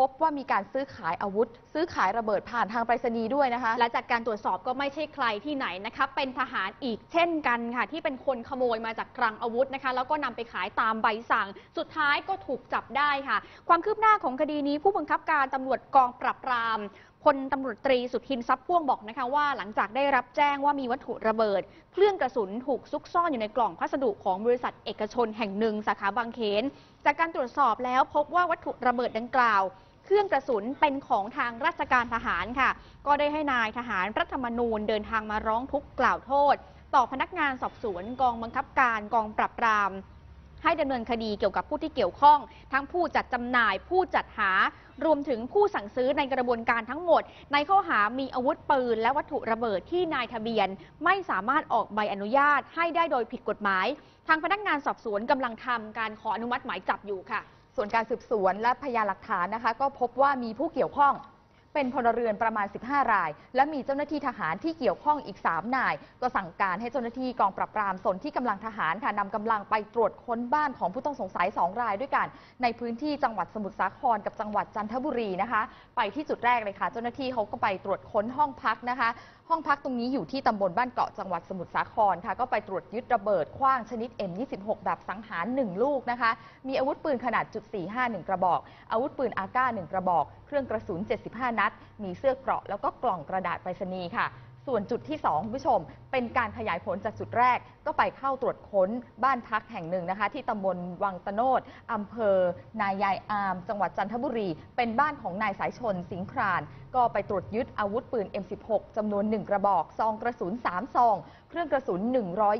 พบว่ามีการซื้อขายอาวุธ ซื้อขายระเบิดผ่านทางไปรษณีย์ด้วยนะคะ และจากการตรวจสอบก็ไม่ใช่ใครที่ไหนนะคะเป็นทหารอีกเช่นกันค่ะ ที่เป็นคนขโมยมาจากคลังอาวุธนะคะ แล้วก็นำไปขายตามใบสั่ง สุดท้ายก็ถูกจับได้ค่ะ ความคืบหน้าของคดีนี้ผู้บังคับการตำรวจกองปราบปรามพลตำรวจตรีสุทินทรัพย์พ่วงบอกนะคะว่าหลังจากได้รับแจ้งว่ามีวัตถุระเบิด เครื่องกระสุนถูกซุกซ่อนอยู่ในกล่องพัสดุของบริษัทเอกชนแห่งหนึ่งสาขาบางเขน จากการตรวจสอบแล้วพบว่าวัตถุระเบิดดังกล่าว เครื่องกระสุนเป็นของทางราชการทหารค่ะ ก็ได้ให้นายทหารรัฐธรรมนูญเดินทางมาร้องทุกข์กล่าวโทษ ต่อพนักงานสอบสวนกองบังคับการกองปราบปรามให้ดำเนินคดีเกี่ยวกับผู้ที่เกี่ยวข้อง ทั้งผู้จัดจำหน่าย ผู้จัดหา รวมถึงผู้สั่งซื้อในกระบวนการทั้งหมด ในข้อหามีอาวุธปืน และวัตถุระเบิดที่นายทะเบียน ไม่สามารถออกใบอนุญาตให้ได้โดยผิดกฎหมาย ทางพนักงานสอบสวนกำลังทำการขออนุมัติหมายจับอยู่ค่ะ ส่วนการสืบสวนและพยานหลักฐานนะคะ ก็พบว่ามีผู้เกี่ยวข้อง เป็นพลเรือนประมาณ 15 ราย และมีเจ้าหน้าที่ทหารที่เกี่ยวข้องอีก 3 นาย ก็สั่งการให้เจ้าหน้าที่กองปราบปรามส่วนที่กำลังทหารค่ะนำกำลังไปตรวจค้นบ้านของผู้ต้องสงสัย 2 รายด้วยกัน ในพื้นที่จังหวัดสมุทรสาครกับจังหวัดจันทบุรีนะคะ ไปที่จุดแรกเลยค่ะ เจ้าหน้าที่เขาก็ไปตรวจค้นห้องพักนะคะ ห้องพักตรงนี้อยู่ที่ตำบลบ้านเกาะจังหวัดสมุทรสาครค่ะ ก็ไปตรวจยึดระเบิดคว้างชนิด M26 แบบสังหาร 1 ลูกนะคะ มีอาวุธปืนขนาดจุด45 1 กระบอก อาวุธปืนอาก้า1กระบอก เครื่องกระสุน 75 นัด มีเสื้อเกราะแล้วก็กล่องกระดาษไปรษณีย์ค่ะ ส่วนจุดที่2คุณผู้ชม เป็นการขยายผลจากจุดแรก ก็ไปเข้าตรวจค้นบ้านพักแห่งหนึ่งนะคะ ที่ตำบลวังตะโนดอำเภอนายายอาม จังหวัดจันทบุรี เป็นบ้านของนายสายชนสิงคราน ก็ไปตรวจยึดอาวุธปืน M16 จำนวน 1 กระบอก ซองกระสุน 3 ซอง เครื่องกระสุน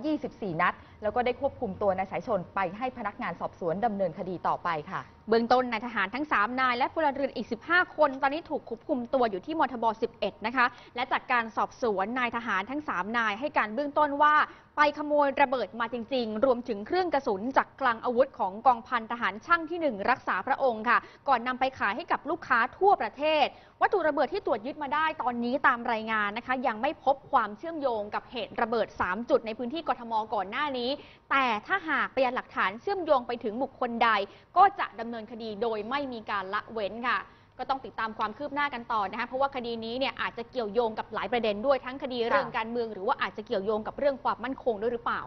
124 นัด แล้วก็ได้ควบคุมตัวนายสายชนไปให้พนักงานสอบสวนดำเนินคดีต่อไปค่ะ เบื้องต้นนายทหารทั้ง 3 นายและพลเรือนอีก 15 คน ตอนนี้ถูกควบคุมตัวอยู่ที่มทบ 11 นะคะ และจากการสอบสวนนายทหารทั้ง 3 นายให้การเบื้องต้นว่า ไปขโมยระเบิดมาจริง ๆ รวมถึงเครื่องกระสุนจากกลางอาวุธของกองพันทหารช่างที่ 1 รักษาพระองค์ค่ะ ก่อนนำไปขายให้กับลูกค้าทั่วประเทศ วัตถุระเบิดที่ตรวจยึดมาได้ตอนนี้ตามรายงานนะคะ ยังไม่พบความเชื่อมโยงกับเหตุระเบิด 3 จุดในพื้นที่กทมก่อนหน้านี้ แต่ถ้าหากพยานหลักฐานเชื่อมโยงไปถึงบุคคลใด ก็จะดำเนินคดีโดยไม่มีการละเว้นค่ะ ก็ต้องติดตามความคืบหน้ากันต่อนะคะเพราะว่าคดีนี้เนี่ยอาจจะเกี่ยวโยงกับหลายประเด็นด้วยทั้งคดีเรื่องการเมือง หรือว่าอาจจะเกี่ยวโยงกับเรื่องความมั่นคงด้วยหรือเปล่า